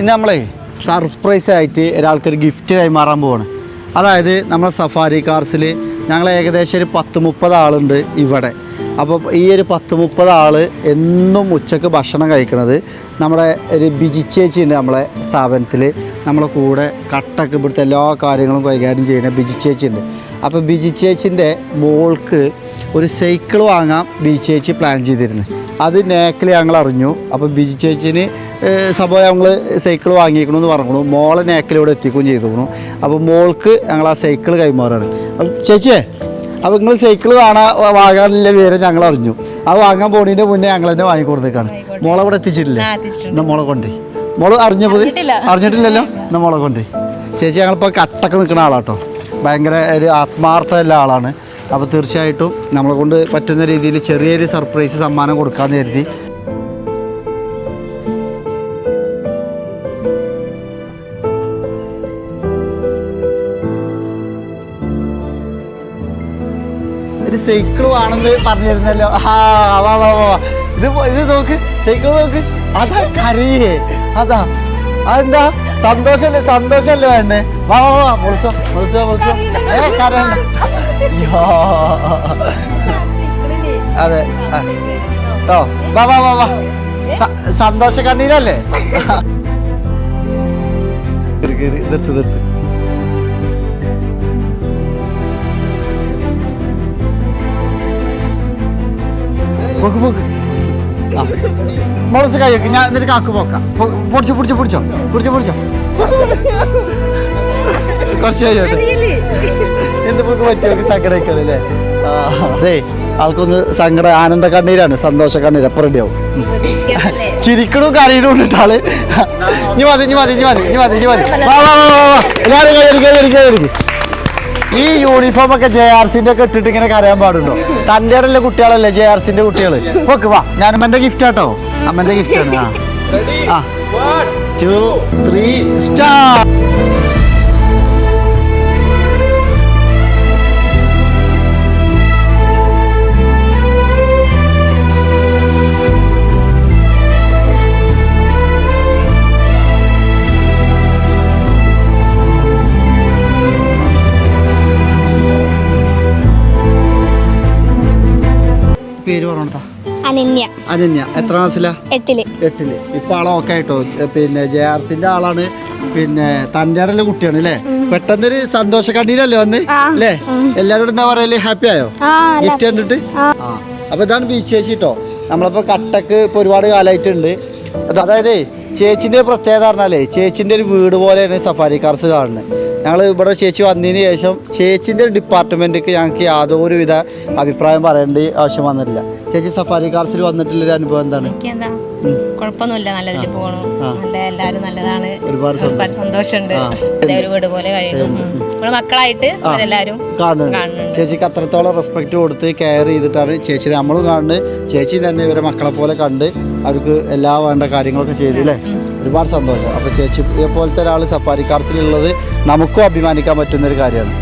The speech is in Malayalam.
ഇന്ന് നമ്മളെ സർപ്രൈസ് ആയിട്ട് ഒരാൾക്കൊരു ഗിഫ്റ്റ് കൈമാറാൻ പോവാണ്. അതായത് നമ്മളെ സഫാരി കാർസിൽ ഞങ്ങൾ ഏകദേശം ഒരു പത്ത് മുപ്പത് ആളുണ്ട് ഇവിടെ. അപ്പോൾ ഈ ഒരു പത്ത് മുപ്പത് ആൾ എന്നും ഉച്ചയ്ക്ക് ഭക്ഷണം കഴിക്കുന്നത് നമ്മുടെ ഒരു ബിജി ചേച്ചി ഉണ്ട് നമ്മളെ സ്ഥാപനത്തിൽ നമ്മളെ കൂടെ കട്ടൊക്കെ ഇവിടുത്തെ എല്ലാ കാര്യങ്ങളും കൈകാര്യം ചെയ്യുന്ന ബിജി ചേച്ചി ഉണ്ട് അപ്പോൾ ബിജി ചേച്ചിന്റെ മോൾക്ക് ഒരു സൈക്കിൾ വാങ്ങാൻ ബിജി ചേച്ചി പ്ലാൻ ചെയ്തിരുന്നു. അത് നേക്കിൽ ഞങ്ങൾ അറിഞ്ഞു. അപ്പോൾ ബിജി ചേച്ചിന് സംഭവം ഞങ്ങൾ സൈക്കിൾ വാങ്ങിക്കണമെന്ന് പറഞ്ഞു മോളെ നേക്കിലൂടെ എത്തിക്കുകയും ചെയ്തു അപ്പോൾ മോൾക്ക് ഞങ്ങൾ ആ സൈക്കിൾ കൈമാറാണ്. അപ്പം ചേച്ചിയേ അപ്പോൾ നിങ്ങൾ സൈക്കിൾ കാണാൻ വാങ്ങാനുള്ള വിവരം ഞങ്ങൾ അറിഞ്ഞു. അത് വാങ്ങാൻ പോണതിന്റെ മുന്നേ ഞങ്ങൾ തന്നെ വാങ്ങിക്കൊടുത്തേക്കാണ് മോളെ ഇവിടെ എത്തിച്ചിട്ടില്ലേ? ആ, എത്തിച്ചിട്ടുണ്ട്. എന്നാ മോളെ കൊണ്ടേ. മോൾ അറിഞ്ഞപ്പോൾ അറിഞ്ഞിട്ടില്ല. അറിഞ്ഞിട്ടില്ലല്ലോ? എന്നാൽ മോളെ കൊണ്ടേ. ചേച്ചി ഞങ്ങളിപ്പോൾ കട്ടൊക്കെ നിൽക്കുന്ന ആളാട്ടോ. ഭയങ്കര ഒരു ആത്മാർത്ഥമുള്ള ആളാണ്. അപ്പോൾ തീർച്ചയായിട്ടും നമ്മളെ കൊണ്ട് പറ്റുന്ന രീതിയിൽ ചെറിയൊരു സർപ്രൈസ് സമ്മാനം കൊടുക്കാമെന്ന് കരുതി. ഒരു സൈക്കിൾ വേണമെന്ന് പറഞ്ഞിരുന്നല്ലോ. ആ വാ വാ വാ. ഇത് ഇത് നോക്ക് സൈക്കിൾ നോക്ക്. അതാ കരയേ. അതാ. അതെന്താ? സന്തോഷല്ലേ സന്തോഷല്ലേ വേണ്ടേ വാ വാ വാ മുളിച്ചോ മുളിച്ചോ മുളിച്ചോ ഏ. അതെ. ഓ വാ വാ വാ വാ. സന്തോഷ കണ്ണീരല്ലേ. നിർത്ത് നിർത്ത്. പോക്ക് പോക്ക്. മോളസ് കൈ വെക്ക് ഞാൻ എന്നിട്ട് ആക്കു പോക്കാം. പൊടിച്ചോ പൊടിച്ചോ പൊടിച്ചോ പൊടിച്ചോ പൊടിച്ചോ. കുറച്ച് കഴിയോട്ടെ എന്ത് പുറക്ക് പറ്റിയ? അതെ ആൾക്കൊന്ന് സങ്കട ആനന്ദ കണ്ണീരാണ്. സന്തോഷ കണ്ണീര് അപ്പം റെഡിയാവും. ചിരിക്കണു കരയണും ഉണ്ട് ആൾ. ഇനി മതി ഇനി മതി ഇനി മതി ഇനി മതി ഇനി മതി. വാ വാ വാ വാ, എല്ലാവരും കൈയടിക്കുക കൈയടിക്കുക ഈ യൂണിഫോം ഒക്കെ ജെ ആർ സിന്റെ ഒക്കെ ഇട്ടിട്ട് ഇങ്ങനെ കരയാൻ പാടുണ്ടോ? തന്റെ ഇടയിലെ കുട്ടികളല്ലേ? ജെ ആർ സിന്റെ കുട്ടികൾ ഓക്കെ വാ. ഞാനും എന്റെ ഗിഫ്റ്റ് ആട്ടോ. അമ്മന്റെ ഗിഫ്റ്റ് ആണ് ആ. Two three star Ananya. Ananya. എത്ര ക്ലാസ്സിലാ? എട്ടിൽ. എട്ടിൽ. ഇപ്പൊ ആളെ ഓക്കെ ആയിട്ടോ പിന്നെ ജെ ആർ സിന്റെ ആളാണ്. പിന്നെ തന്റെ ഇടയിലെ കുട്ടിയാണ് അല്ലേ? പെട്ടെന്നൊരു സന്തോഷ കണ്ണീരല്ലേ വന്ന്. അല്ലേ? എല്ലാരോടും എന്താ പറയൽ? ഹാപ്പി ആയോ? ഗിഫ്റ്റ് കണ്ടിട്ട് ആ. അപ്പൊ ഇതാണ് ബീച്ച് ചേച്ചി കേട്ടോ നമ്മളിപ്പോ കട്ടക്ക് ഇപ്പൊ ഒരുപാട് കാലമായിട്ടുണ്ട് അതായത് ചേച്ചിന്റെ പ്രത്യേകത പറഞ്ഞാലേ ചേച്ചിന്റെ ഒരു വീട് പോലെയാണ് സഫാരി കാർസ് കാണുന്നത്. ഞങ്ങൾ ഇവിടെ ചേച്ചി വന്നതിന് ശേഷം ചേച്ചിന്റെ ഡിപ്പാർട്ട്മെന്റിക്ക് ഞങ്ങൾക്ക് യാതൊരുവിധ അഭിപ്രായം പറയേണ്ട ആവശ്യം വന്നിട്ടില്ല. ചേച്ചി സഫാരി കാർസിൽ വന്നിട്ടുള്ളൊരു അനുഭവം എന്താണ്? കുഴപ്പമൊന്നുമില്ല. നല്ല രീതിയിൽ പോകണു നല്ല എല്ലാവരും നല്ലതാണ്. ഒരുപാട് സന്തോഷമുണ്ട്. ഒരു വീട് പോലെ കഴിയുന്നു. മക്കളായിട്ട് എല്ലാവരും കാണുന്നുണ്ട്. കാണുന്നുണ്ട്. ചേച്ചിക്ക് അത്രത്തോളം റെസ്പെക്ട് കൊടുത്ത് കെയർ ചെയ്തിട്ടാണ് ചേച്ചി നമ്മളും കാണുന്നത്. ചേച്ചി തന്നെ ഇവരെ മക്കളെ പോലെ കണ്ട് അവർക്ക് എല്ലാ വേണ്ട കാര്യങ്ങളൊക്കെ ചെയ്തു അല്ലേ? ഒരുപാട് സന്തോഷം. അപ്പോൾ ചേച്ചി പോലത്തെ ഒരാൾ സഫാരി കാർസിലുള്ളത് നമുക്കും അഭിമാനിക്കാൻ പറ്റുന്ന ഒരു കാര്യമാണ്.